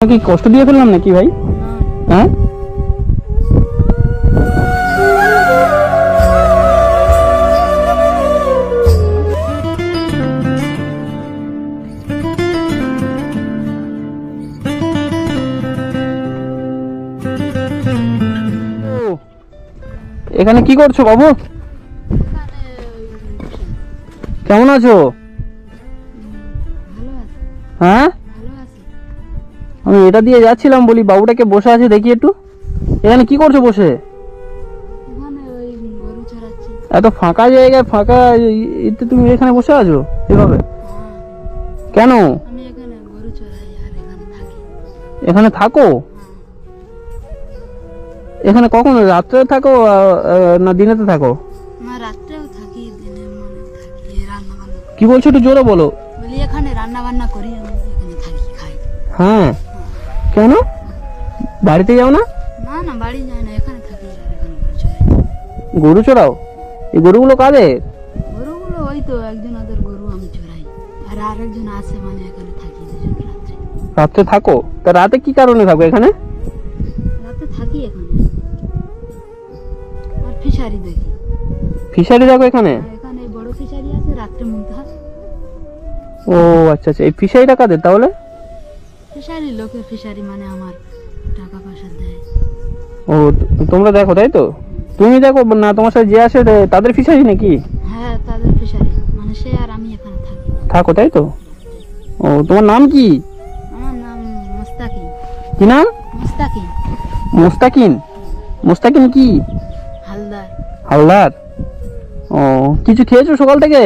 কি কষ্ট দিয়ে ফেললাম নাকি ভাই? হ্যাঁ? এখানে কি করছ বাবু? কেমন আছো। হ্যাঁ? আমি এটা দিয়ে যাচ্ছিলাম বলি বাবুটাকে বসে আছে দেখি একটু। এখানে কি করছ বসে? এত ফাঁকা জায়গায় ফাঁকা এতে তুমি এখানে বসে আছো? এভাবে? কেন? এখানে থাকি। এখানে কখন? রাত্রে থাকো না দিনেতে থাকো? কি বলছো একটু জোরে বলো। এখানে রান্না বান্না করি হ্যাঁ। কেন? বাড়িতে যাও না? না না বাড়ি যায় না এখানে থাকি গরু চড়াও? এই গরুগুলো কাদের? গরুগুলো ওই তো একজন ওদের গরু আমি চড়াই। আর আরেকজন আছে মানে এখানে থাকি দুজন রাত্রে। রাত্রে থাকো? তা রাতে কি কারণে থাকো এখানে? রাতে থাকি এখানে। আর ফিশারি দেখি। ফিশারি থাকো এখানে? এখানে বড় ফিশারি আছে রাত্রে মধ্যে ও আচ্ছা আচ্ছা। এই ফিশারিটা কাদের তাহলে? ফিশারি লোকের ফিশারি মানে আমার টাকা পয়সা দেয়। ও তোমরা দেখো তাই তো? তুমি দেখো না তোমার সাথে যে আসে তাদের ফিশারি নাকি? হ্যাঁ তাদের ফিশারি। মানে সে আর আমি এখানে থাকি। থাকো তাই তো? ও তোমার নাম কি? আমার নাম মুস্তাকিম। কি নাম? মুস্তাকিম। মুস্তাকিন মুস্তাকিন কি? হালদার। হালদার? ও কিছু খেয়েছো সকাল থেকে?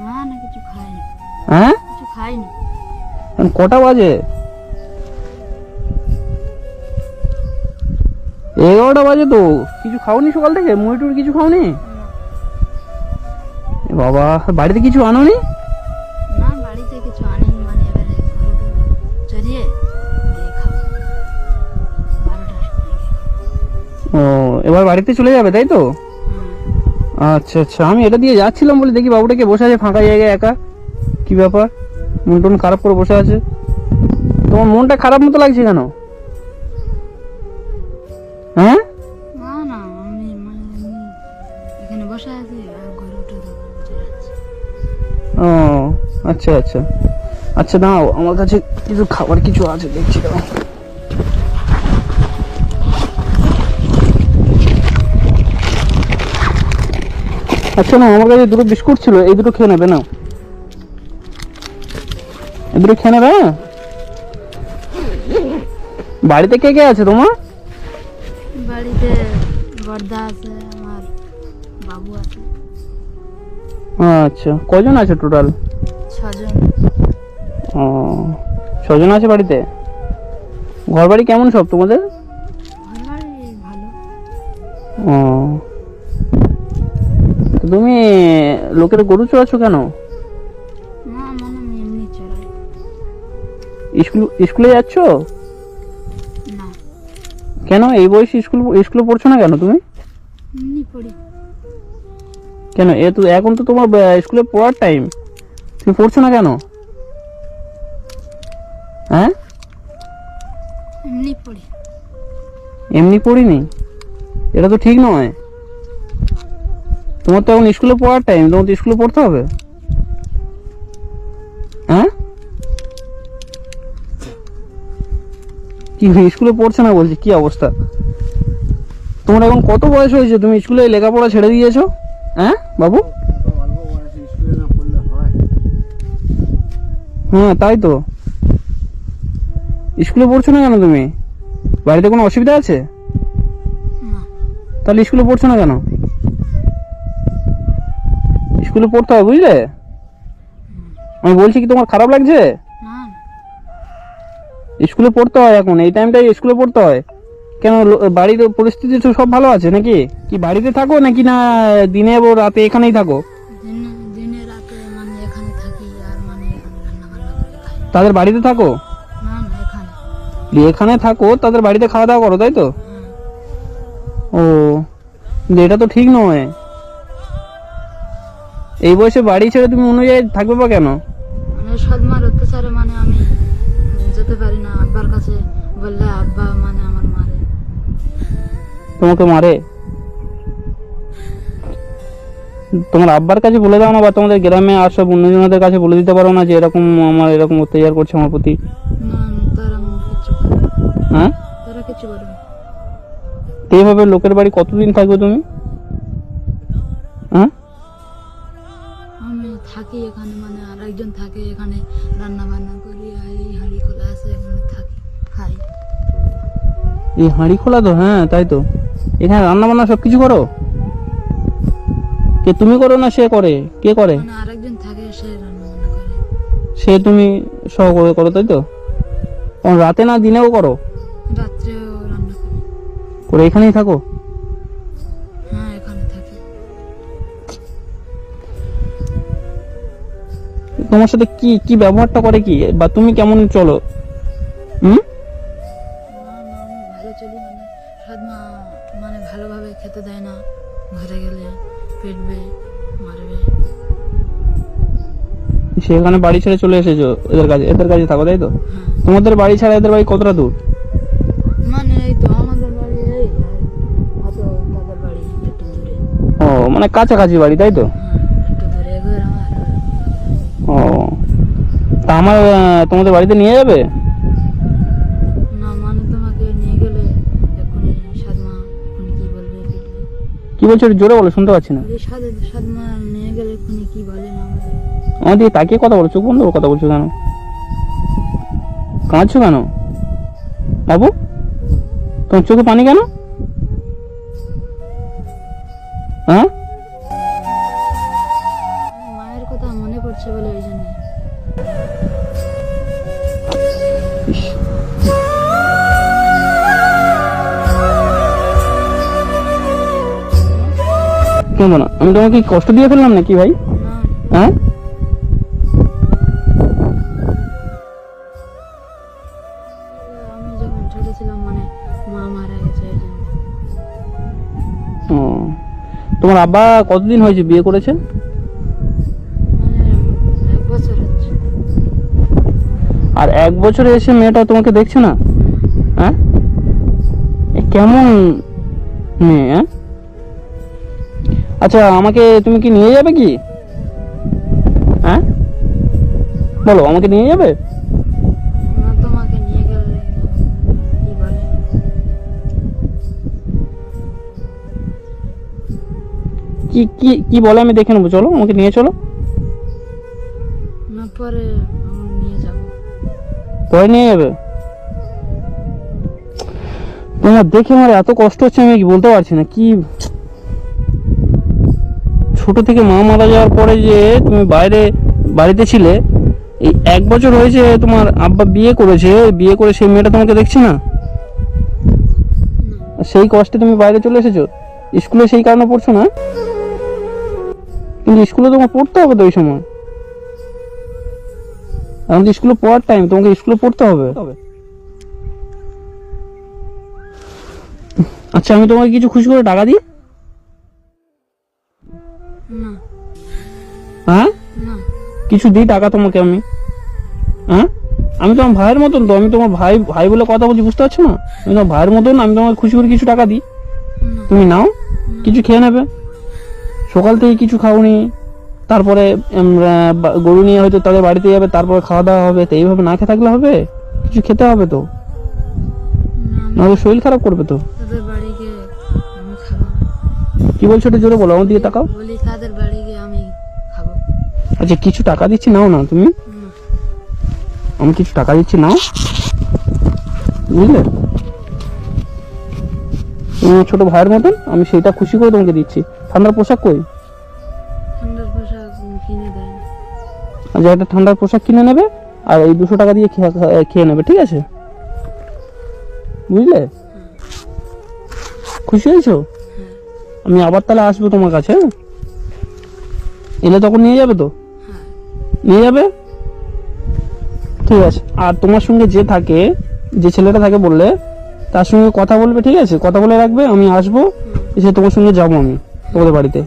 না না কিছু খাইনি। হ্যাঁ? কটা বাজে? এগারোটা বাজে তো। কিছু খাওনি সকাল থেকে? মুড়ি টুড়ি কিছু খাওনি? বাবা বাড়িতে কিছু আনোনি? মানে। ও এবার বাড়িতে চলে যাবে তাই তো? আচ্ছা আচ্ছা আমি এটা দিয়ে যাচ্ছিলাম বলে দেখি বাবুটাকে বসে আছে ফাঁকা জায়গায় একা। কি ব্যাপার? মন টন খারাপ করে বসে আছে। তোমার মনটা খারাপ মতো লাগছে কেন? হ্যাঁ? মানে ও আচ্ছা আচ্ছা। আচ্ছা দাও আমার কাছে কিছু খাবার কিছু আছে দেখছি দাও আচ্ছা না আমার কাছে দুটো বিস্কুট ছিল এই দুটো খেয়ে নেবে না দুটো খেয়ে নেবে? বাড়িতে কে কে আছে তোমার? বাড়িতে বর্দা আছে আমার বাবু আছে। আচ্ছা কজন আছে টোটাল ছজন। ও ছজন আছে বাড়িতে? ঘর বাড়ি কেমন সব তোমাদের? ও। তুমি লোকের গরু চড়াচ্ছ কেন? স্কুল স্কুলে যাচ্ছ? কেন? এই বয়সে স্কুল স্কুলে পড়ছো না কেন তুমি? কেন? এ তো এখন তো তোমার স্কুলে পড়ার টাইম তুমি পড়ছো না কেন? হ্যাঁ? এমনি পড়ি। এমনি পড়িনি? এটা তো ঠিক নয়। তোমার তো এখন স্কুলে পড়ার টাইম তোমার তো স্কুলে পড়তে হবে? কি স্কুলে পড়ছে না বলছি? কি অবস্থা? তোমার এখন কত বয়স হয়েছে? তুমি স্কুলে লেখাপড়া ছেড়ে দিয়েছ? হ্যাঁ বাবু? হ্যাঁ তাই তো। স্কুলে পড়ছো না কেন তুমি? বাড়িতে কোনো অসুবিধা আছে? তাহলে স্কুলে পড়ছো না কেন? স্কুলে পড়তে হবে বুঝলে? আমি বলছি কি তোমার খারাপ লাগছে? স্কুলে পড়তে হয় এখন এই টাইমটাই স্কুলে পড়তে হয়। কেন বাড়ির পরিস্থিতি তো সব ভালো আছে নাকি? কি বাড়িতে থাকো নাকি না দিনে ও রাতে এখানেই থাকো? মানে মানে তাদের বাড়িতে থাকো? এখানে। থাকো তাদের বাড়িতে খাওয়া দাওয়া করো তাই তো? ও কিন্তু এটা তো ঠিক নয়। এই বয়সে বাড়ি ছেড়ে তুমি অন্য জায়গায় থাকবে বা কেন? মানে সদমার অত্যাচারে বললে আব্বা মানে আমার মারে। তোমাকে মারে? তোমার আব্বার কাছে বলে দাও না বা তোমাদের গ্রামে আর সব অন্যজনদের কাছে বলে দিতে পারো না যে এরকম আমার এরকম অত্যাচার করছে আমার প্রতি। হ্যাঁ? এইভাবে লোকের বাড়ি কতদিন থাকবে তুমি? হ্যাঁ? থাকি এখানে মানে আর একজন থাকে এখানে রান্না বান্না এই হাঁড়ি খোলা তো হ্যাঁ তাই তো। এখানে রান্না বান্না সব কিছু করো? কে তুমি করো না সে করে? কে করে? আরেকজন থাকে সে রান্না করে। সে তুমি সহ করে করো তাই তো? রাতে না দিনেও করো? রাত্রেও রান্না করে। করে এখানেই থাকো? হ্যাঁ এখানে থাকি। তোমার সাথে কি কি ব্যবহারটা করে কি? বা তুমি কেমন চলো? হুম? খেতে দেয় না ঘরে গেলে পেটবে মারবে সেখানে বাড়ি ছেড়ে চলে এসেছ এদের কাছে এদের কাছে থাকো তাই তো? হ্যাঁ। তোমাদের বাড়ি ছাড়া এদের বাড়ি কতটা দূর? মানে এই তো আমাদের বাড়ি এই তাদের বাড়ি একটু দূরে। ও মানে কাছাকাছি বাড়ি তাই তো? হ্যাঁ একটু দূরে ও। তা আমার তোমাদের বাড়িতে নিয়ে যাবে? কি বলছো জোরে বলো শুনতে পাচ্ছি না। আমার দিকে তাকিয়ে কথা বলো চোখ বন্ধ কথা বলছো কেন? কাঁদছো কেন? বাবু তোমার চোখে পানি কেন? হ্যাঁ? মায়ের কথা মনে পড়ছে বলে ওই জন্য। ইস, না আমি তোমাকে কষ্ট দিয়ে ফেললাম নাকি ভাই? হ্যাঁ? মানে তোমার আব্বা কতদিন হয়েছে বিয়ে করেছেন মানে আর এক বছরে এসে মেয়েটা তোমাকে দেখছে না? হ্যাঁ? কেমন মেয়ে হ্যাঁ? আচ্ছা আমাকে তুমি কি নিয়ে যাবে কি? হ্যাঁ? বলো আমাকে নিয়ে যাবে? কি কি কি কি বলে আমি দেখে নেব চলো আমাকে নিয়ে চলো। না পরে নিয়ে যাব। পরে নিয়ে যাবে? তোমার দেখে আমার এত কষ্ট হচ্ছে আমি কি বলতে পারছি না কি ছোট থেকে মা মারা যাওয়ার পরে যে তুমি বাইরে বাড়িতে ছিলে এই এক বছর হয়েছে তোমার আব্বা বিয়ে করেছে বিয়ে করে সেই মেয়েটা তোমাকে দেখছে না? সেই কষ্টে তুমি বাইরে চলে এসেছ? স্কুলে সেই কারণে পড়ছো না? কিন্তু স্কুলে তোমার পড়তে হবে তো ওই সময়। এখন তো স্কুলে পড়ার টাইম তোমাকে স্কুলে পড়তে হবে। আচ্ছা আমি তোমাকে কিছু খুশি করে টাকা দিই? না। হ্যাঁ? না। কিছু দিই টাকা তোমাকে আমি। হ্যাঁ? আমি তোমার ভাইয়ের মতন তো আমি তোমার ভাই ভাই বলে কথা বলছি বুঝতে পারছ না? আমি তোমার ভাইয়ের মতন আমি তোমাকে খুশি করে কিছু টাকা দিই। তুমি নাও কিছু খেয়ে নেবে। সকাল থেকে কিছু খাওনি তারপরে গরু নিয়ে হয়তো তাদের বাড়িতে যাবে তারপরে খাওয়া দাওয়া হবে তো এইভাবে না খেয়ে থাকলে হবে? কিছু খেতে হবে তো? নাহলে শরীর খারাপ করবে তো? কি বলছো একটু জোরে বলো আমার দিকে তাকাও। বলি তাদের বাড়ি গিয়ে আমি খাব? আচ্ছা কিছু টাকা দিচ্ছি নাও না তুমি। আমি কিছু টাকা দিচ্ছি নাও। বুঝলে? ছোট ভাইয়ের মতন আমি সেটা খুশি করে তোমাকে দিচ্ছি। ঠান্ডার পোশাক কই? আচ্ছা একটা ঠান্ডার পোশাক কিনে নেবে আর এই দুশো টাকা দিয়ে খেয়ে নেবে ঠিক আছে? বুঝলে? খুশি হয়েছো? হ্যাঁ আমি আবার তাহলে আসব তোমার কাছে হ্যাঁ? এলে তখন নিয়ে যাবে তো? নিয়ে যাবে? ঠিক আছে। আর তোমার সঙ্গে যে থাকে, যে ছেলেটা থাকে বললে, তার সঙ্গে কথা বলবে, ঠিক আছে? কথা বলে রাখবে, আমি আসব, এসে তোমার সঙ্গে যাব আমি তোমাদের বাড়িতে।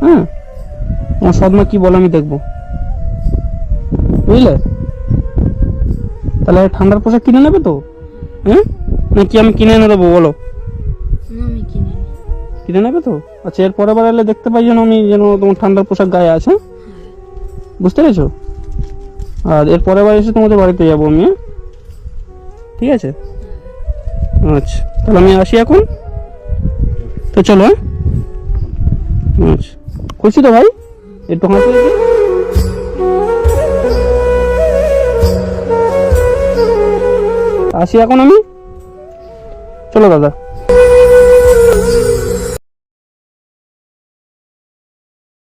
হ্যাঁ? তোমার সদমা কি বলে আমি দেখব। বুঝলে? তাহলে ঠান্ডার পোশাক কিনে নেবে তো? হ্যাঁ? নাকি আমি কিনে এনে দেবো, বলো? কিনে নেবে তো? আচ্ছা এর পরের বার এলে দেখতে পাই যেন আমি যেন তোমার ঠান্ডার পোশাক গায়ে আছে হ্যাঁ? বুঝতে পেরেছ? আর এর পরের বার এসে তোমাদের বাড়িতে যাব আমি হ্যাঁ? ঠিক আছে? আচ্ছা তাহলে আমি আসি এখন? তো চলো হ্যাঁ? আচ্ছা খুশি তো ভাই? একটু হাসি। আসি এখন আমি? চলো দাদা।